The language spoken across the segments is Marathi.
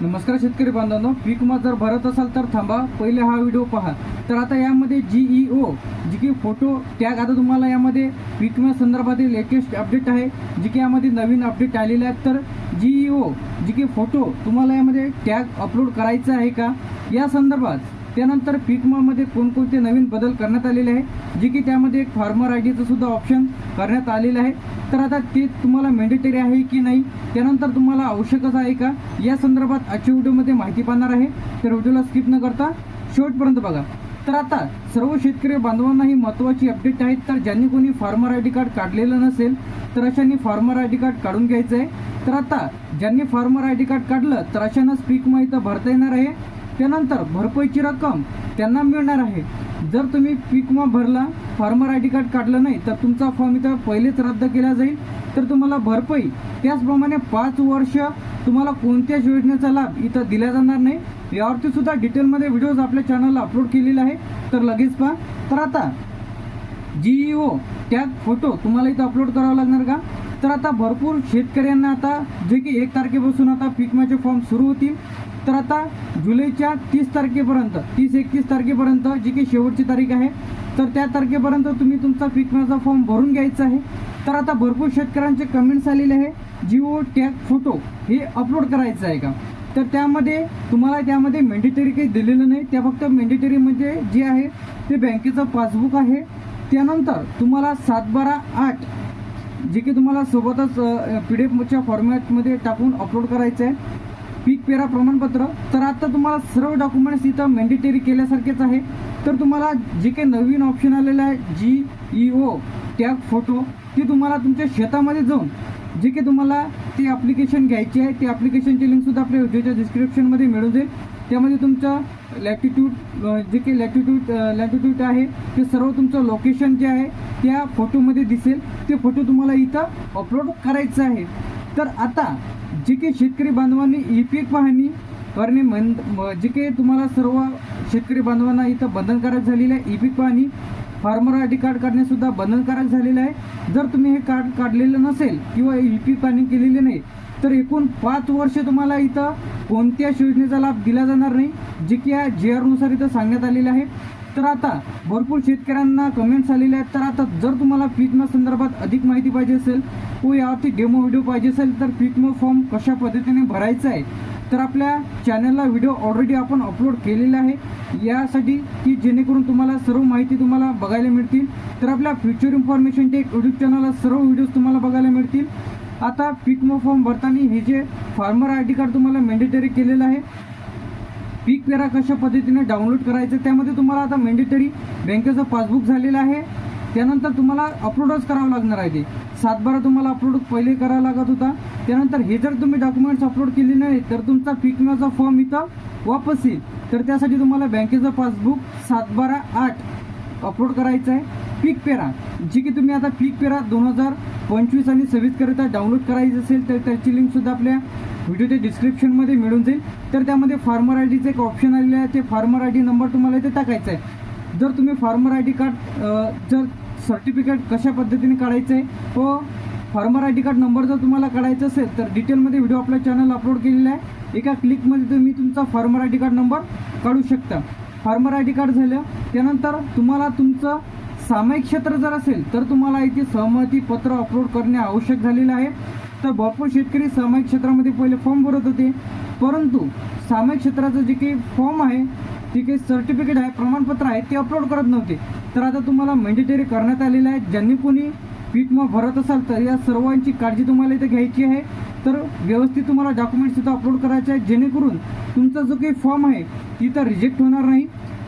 नमस्कार शेतकरी बांधवांनो पीक विमा जर भरत असाल तर थांबा पहिले हा व्हिडिओ पहा. तर आता यामध्ये जी ओ जी की फोटो टॅग आता तुम्हाला यामध्ये पीक विमा संदर्भातील लेटेस्ट अपडेट आहे जी की यामध्ये नवीन अपडेट आलेले आहेत. तर जी ओ जी की फोटो तुम्हाला यामध्ये टॅग अपलोड करायचा आहे का? या संदर्भात त्यानंतर पीकमध्ये कोणकोणते नवीन बदल करण्यात आलेले आहे जे की त्यामध्ये एक फार्मर आय डीचं सुद्धा ऑप्शन करण्यात आलेलं आहे. तर आता ते तुम्हाला मॅन्डेटरी आहे की नाही त्यानंतर तुम्हाला आवश्यकच आहे का? या संदर्भात आजच्या व्हिडिओमध्ये माहिती पाहणार आहे. तर व्हिडिओला स्किप न करता शेवटपर्यंत बघा. तर आता सर्व शेतकरी बांधवांना ही महत्त्वाची अपडेट आहे तर ज्यांनी कोणी फार्मर आय डी कार्ड काढलेलं नसेल तर अशांनी फार्मर आय डी कार्ड काढून घ्यायचं आहे तर आता ज्यांनी फार्मर आय डी कार्ड काढलं तर अशांनाच पीक माहिती इथं भरता येणार आहे. त्यानंतर भरपाईची रक्कम त्यांना मिळणार आहे. जर तुम्ही पीक विमा भरला फार्मर आय डी कार्ड काढलं नाही तर तुमचा फॉर्म इथं पहिलेच रद्द केला जाईल. तर तुम्हाला भरपाई त्याचप्रमाणे पाच वर्ष तुम्हाला कोणत्याच योजनेचा लाभ इथं दिला जाणार नाही. यावरती सुद्धा डिटेलमध्ये व्हिडिओज आपल्या चॅनलला अपलोड केलेला आहे तर लगेच पहा. तर आता जीईओ टॅग फोटो तुम्हाला इथं अपलोड करावा लागणार का? तर आता भरपूर शेतकऱ्यांना आता जे की एक तारखेपासून आता पीक विम्याचे फॉर्म सुरू होतील. तर आता जुलैच्या तीस तारखेपर्यंत तीस एकतीस तारखेपर्यंत जी की शेवटची तारीख आहे तर त्या तारखेपर्यंत तुम्ही तुमचा पीक विम्याचा फॉर्म भरून घ्यायचा आहे. तर आता भरपूर शेतकऱ्यांचे कमेंट्स आलेले आहे जिओ टॅग फोटो हे अपलोड करायचं आहे का? तर त्यामध्ये तुम्हाला त्यामध्ये मेंडेटरी काही दिलेलं नाही त्या फक्त मेंडेटरी म्हणजे जे आहे ते बँकेचं पासबुक आहे. त्यानंतर तुम्हाला सात बारा आठ जे की तुम्हाला सोबतच पी डी एफच्या फॉर्मॅटमध्ये टाकून अपलोड करायचं आहे. पेरा प्रमाणपत्र. तर आता तुम्हाला सर्व डॉक्युमेंट्स इथं मेंडेटरी केल्यासारखेच आहे. तर तुम्हाला जे काही नवीन ऑप्शन आलेलं आहे G E O tag photo ती तुम्हाला तुमच्या शेतामध्ये जाऊन जे काही तुम्हाला ते ॲप्लिकेशन घ्यायची आहे ते ॲप्लिकेशनची लिंकसुद्धा आपल्या व्हिडिओच्या डिस्क्रिप्शनमध्ये मिळून जाईल. त्यामध्ये तुमचं लॅटिट्यूड जे काही लॅटिट्यूड लॅटिट्यूड आहे ते सर्व तुमचं लोकेशन जे आहे त्या फोटोमध्ये दिसेल. ते फोटो तुम्हाला इथं अपलोड करायचं आहे. तर आता जे की शेतकरी बांधवांनी ई पीक पाहणी करणे मन म- जे काही तुम्हाला सर्व शेतकरी बांधवांना इथं बंधनकारक झालेलं आहे. ई पीक पाहणी फार्मर आय डी कार्ड काढणेसुद्धा बंधनकारक झालेलं आहे. जर तुम्ही हे कार्ड काढलेलं नसेल किंवा ई पीक पाहणी केलेली नाही तर एकूण पाच वर्ष तुम्हाला इथं कोणत्याच योजनेचा लाभ दिला जाणार नाही जे की या जे आरनुसार इथं सांगण्यात आलेलं आहे. तर आता भरपूर शेतकऱ्यांना कमेंट्स आलेले आहेत. तर आता जर तुम्हाला पीक संदर्भात अधिक माहिती पाहिजे असेल व यावरती डेमो व्हिडिओ पाहिजे असेल तर पिकमो फॉर्म कशा पद्धतीने भरायचा आहे तर आपल्या चॅनलला व्हिडिओ ऑलरेडी आपण अपलोड केलेला आहे. यासाठी की जेणेकरून तुम्हाला सर्व माहिती तुम्हाला बघायला मिळतील. तर आपल्या फ्युचर इन्फॉर्मेशन एक यूट्यूब चॅनलला सर्व व्हिडिओज तुम्हाला बघायला मिळतील. आता पिकमो फॉर्म भरताना हे जे फार्मर आय डी कार्ड तुम्हाला मॅन्डेटरी केलेलं आहे पीक पेरा कशा पद्धतीने डाउनलोड करायचं त्यामध्ये तुम्हाला आता मॅन्डेटरी बँकेचं पासबुक झालेलं आहे. त्यानंतर तुम्हाला अपलोडच करावं लागणार आहे ते. सातबारा तुम्हाला अपलोड पहिले करावा लागत होता. त्यानंतर हे जर तुम्ही डॉक्युमेंट्स अपलोड केले नाही तर तुमचा पीक विम्याचा फॉर्म इथं वापस येईल. तर त्यासाठी तुम्हाला बँकेचं पासबुक सातबारा आठ अपलोड करायचं आहे. पीक पेरा. जी की तुम्ही आता पीक पेरा दोन हजार पंचवीस आणि सव्वीसकरिता डाउनलोड करायची असेल तर त्याची लिंकसुद्धा आपल्या व्हिडिओच्या डिस्क्रिप्शनमध्ये मिळून जाईल. तर त्यामध्ये फार्मर आय डीचं एक ऑप्शन आलेलं आहे. ते फार्मर आय डी नंबर तुम्हाला इथे टाकायचा आहे. जर तुम्ही फार्मर आय डी कार्ड जर सर्टिफिकेट कशा पद्धतीने काढायचं आहे व farmer I D card number जर तुम्हाला काढायचा असेल तर डिटेलमध्ये व्हिडिओ आपल्या चॅनल अपलोड केलेला आहे. एका क्लिकमध्ये तुम्ही तुमचा farmer I D card number काढू शकता. फार्मर आय डी कार्ड झालं त्यानंतर तुम्हाला तुमचं सामायिक क्षेत्र जर असेल तर तुम्हाला इथे सहमती पत्र अपलोड करणे आवश्यक झालेलं आहे. तर भरपूर शेतकरी सामायिक क्षेत्रामध्ये पहिले फॉर्म भरत होते. परंतु सामायिक क्षेत्राचं जे काही फॉर्म आहे जे काही सर्टिफिकेट आहे प्रमाणपत्र आहे ते अपलोड करत नव्हते. तर आता तुम्हाला मॅन्डेटरी करण्यात आलेलं आहे. ज्यांनी कोणी पीक मग भरत असाल तर या सर्वांची काळजी तुम्हाला इथे घ्यायची आहे. तर व्यवस्थित तुम्हाला डॉक्युमेंट्स इथं अपलोड करायचे आहे जेणेकरून तुमचा जो काही फॉर्म आहे तिथं रिजेक्ट होणार नाही.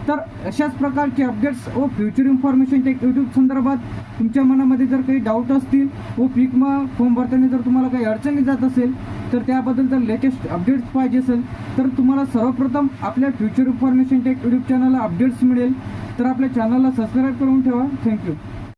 तर अशाच प्रकारचे अपडेट्स व फ्युचर इन्फॉर्मेशन टेक यूट्यूब संदर्भात तुमच्या मनामध्ये जर काही डाऊट असतील व पीक मग फॉर्म भरताना जर तुम्हाला काही अडचणी जात असेल तर त्याबद्दल जर लेटेस्ट अपडेट्स पाहिजे असेल तर तुम्हाला सर्वप्रथम आपल्या फ्युचर इन्फॉर्मेशन टेक यूट्यूब चॅनलला अपडेट्स मिळेल. तर आपल्या चॅनलला सबस्क्राईब करून ठेवा. थँक्यू